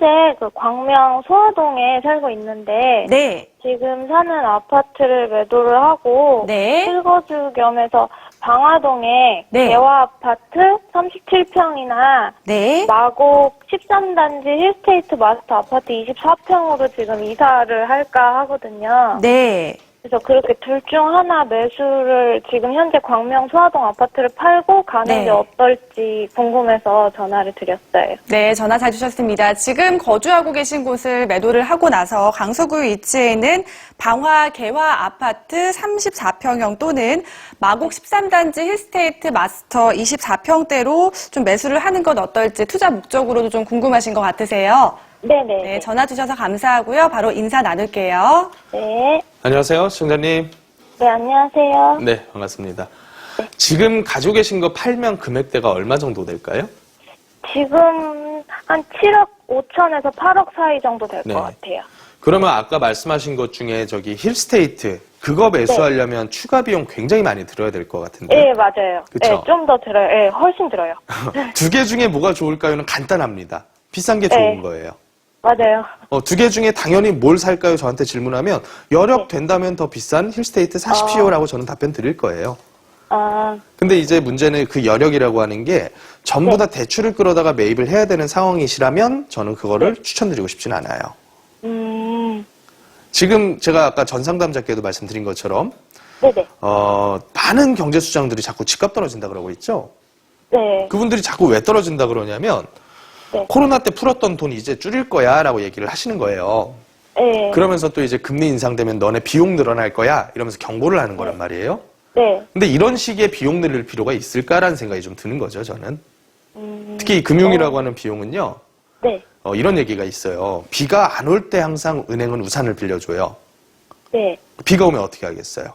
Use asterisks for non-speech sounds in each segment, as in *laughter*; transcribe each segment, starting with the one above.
현재 그 광명 소화동에 살고 있는데 네. 지금 사는 아파트를 매도를 하고 네. 실거주 겸해서 방화동에 네. 대화 아파트 37평이나 네. 마곡 13단지 힐스테이트 마스터 아파트 24평으로 지금 이사를 할까 하거든요. 네. 그래서 그렇게 둘 중 하나 매수를 지금 현재 광명 소화동 아파트를 팔고 가는 네. 게 어떨지 궁금해서 전화를 드렸어요. 네, 전화 잘 주셨습니다. 지금 거주하고 계신 곳을 매도를 하고 나서 강서구 위치에 있는 방화 개화 아파트 34평형 또는 마곡 13단지 힐스테이트 마스터 24평대로 좀 매수를 하는 건 어떨지 투자 목적으로도 좀 궁금하신 것 같으세요. 네네. 네, 전화 주셔서 감사하고요. 바로 인사 나눌게요. 네. 안녕하세요, 시청자님. 네, 안녕하세요. 네, 반갑습니다. 지금 가지고 계신 거 팔면 금액대가 얼마 정도 될까요? 지금 한 7억 5천에서 8억 사이 정도 될 것 네. 같아요. 그러면 아까 말씀하신 것 중에 저기 힐스테이트 그거 매수하려면 추가 비용 굉장히 많이 들어야 될 것 같은데 네, 맞아요. 그쵸? 네, 좀더 들어요. 네, 훨씬 들어요. *laughs* 두 개 중에 뭐가 좋을까요는 간단합니다. 비싼 게 네. 좋은 거예요. 맞아요. 어, 두 개 중에 당연히 뭘 살까요? 저한테 질문하면 여력 된다면 더 비싼 힐스테이트 사십시오라고 저는 답변 드릴 거예요. 아, 근데 이제 문제는 그 여력이라고 하는 게 전부 다 대출을 끌어다가 매입을 해야 되는 상황이시라면 저는 그거를 추천드리고 싶진 않아요. 음, 지금 제가 아까 전 상담자께도 말씀드린 것처럼 네네. 어, 많은 경제 수장들이 자꾸 집값 떨어진다 그러고 있죠. 네. 그분들이 자꾸 왜 떨어진다 그러냐면 네. 코로나 때 풀었던 돈 이제 줄일 거야 라고 얘기를 하시는 거예요. 네. 그러면서 또 이제 금리 인상되면 너네 비용 늘어날 거야 이러면서 경고를 하는 거란 말이에요. 네. 근데 이런 식의 비용 늘릴 필요가 있을까라는 생각이 좀 드는 거죠, 저는. 음, 특히 이 금융이라고 하는 비용은요. 네. 어, 이런 얘기가 있어요. 비가 안 올 때 항상 은행은 우산을 빌려줘요. 네. 비가 오면 어떻게 하겠어요?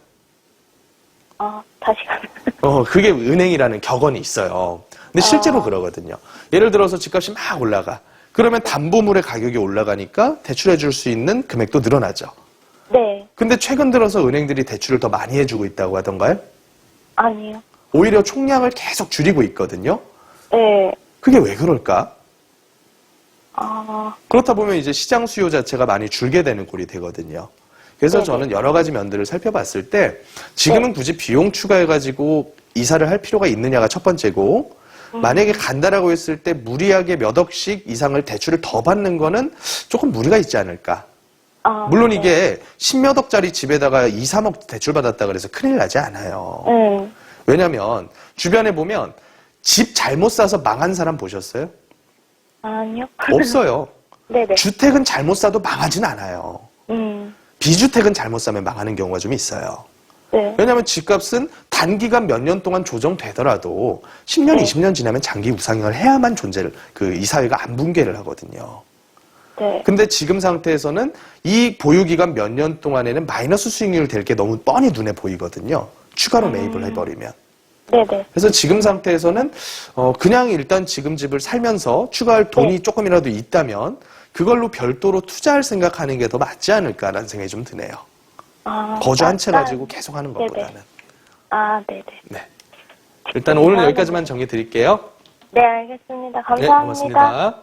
아, 다시 가면. 어, 그게 은행이라는 격언이 있어요. 근데 실제로 그러거든요. 예를 들어서 집값이 막 올라가. 그러면 담보물의 가격이 올라가니까 대출해 줄 수 있는 금액도 늘어나죠. 네. 근데 최근 들어서 은행들이 대출을 더 많이 해주고 있다고 하던가요? 아니요. 오히려 총량을 계속 줄이고 있거든요. 네. 그게 왜 그럴까? 아, 그렇다 보면 이제 시장 수요 자체가 많이 줄게 되는 꼴이 되거든요. 그래서 네네. 저는 여러 가지 면들을 살펴봤을 때 지금은 굳이 비용 추가해가지고 이사를 할 필요가 있느냐가 첫 번째고 만약에 간다라고 했을 때 무리하게 몇 억씩 이상을 대출을 더 받는 거는 조금 무리가 있지 않을까. 아. 물론 네. 이게 10몇 억짜리 집에다가 2, 3억 대출 받았다 그래서 큰일 나지 않아요. 음, 왜냐면 주변에 보면 집 잘못 사서 망한 사람 보셨어요? 아니요. 없어요. *laughs* 네네. 주택은 잘못 사도 망하진 않아요. 음, 비주택은 잘못 사면 망하는 경우가 좀 있어요. 네. 왜냐하면 집값은 단기간 몇 년 동안 조정되더라도 10년, 네. 20년 지나면 장기 우상향을 해야만 존재를 그 이 사회가 안 붕괴를 하거든요. 네. 근데 지금 상태에서는 이 보유 기간 몇 년 동안에는 마이너스 수익률 될 게 너무 뻔히 눈에 보이거든요. 추가로 매입을 해버리면. 네네. 그래서 지금 상태에서는 어 그냥 일단 지금 집을 살면서 추가할 돈이 네. 조금이라도 있다면 그걸로 별도로 투자할 생각하는 게 더 맞지 않을까라는 생각이 좀 드네요. 아, 거주 한채 약간- 가지고 계속 하는 네네. 것보다는. 아, 네네. 네. 일단 오늘 여기까지만 정해 드릴게요. 네, 알겠습니다. 네, 감사합니다. 고맙습니다.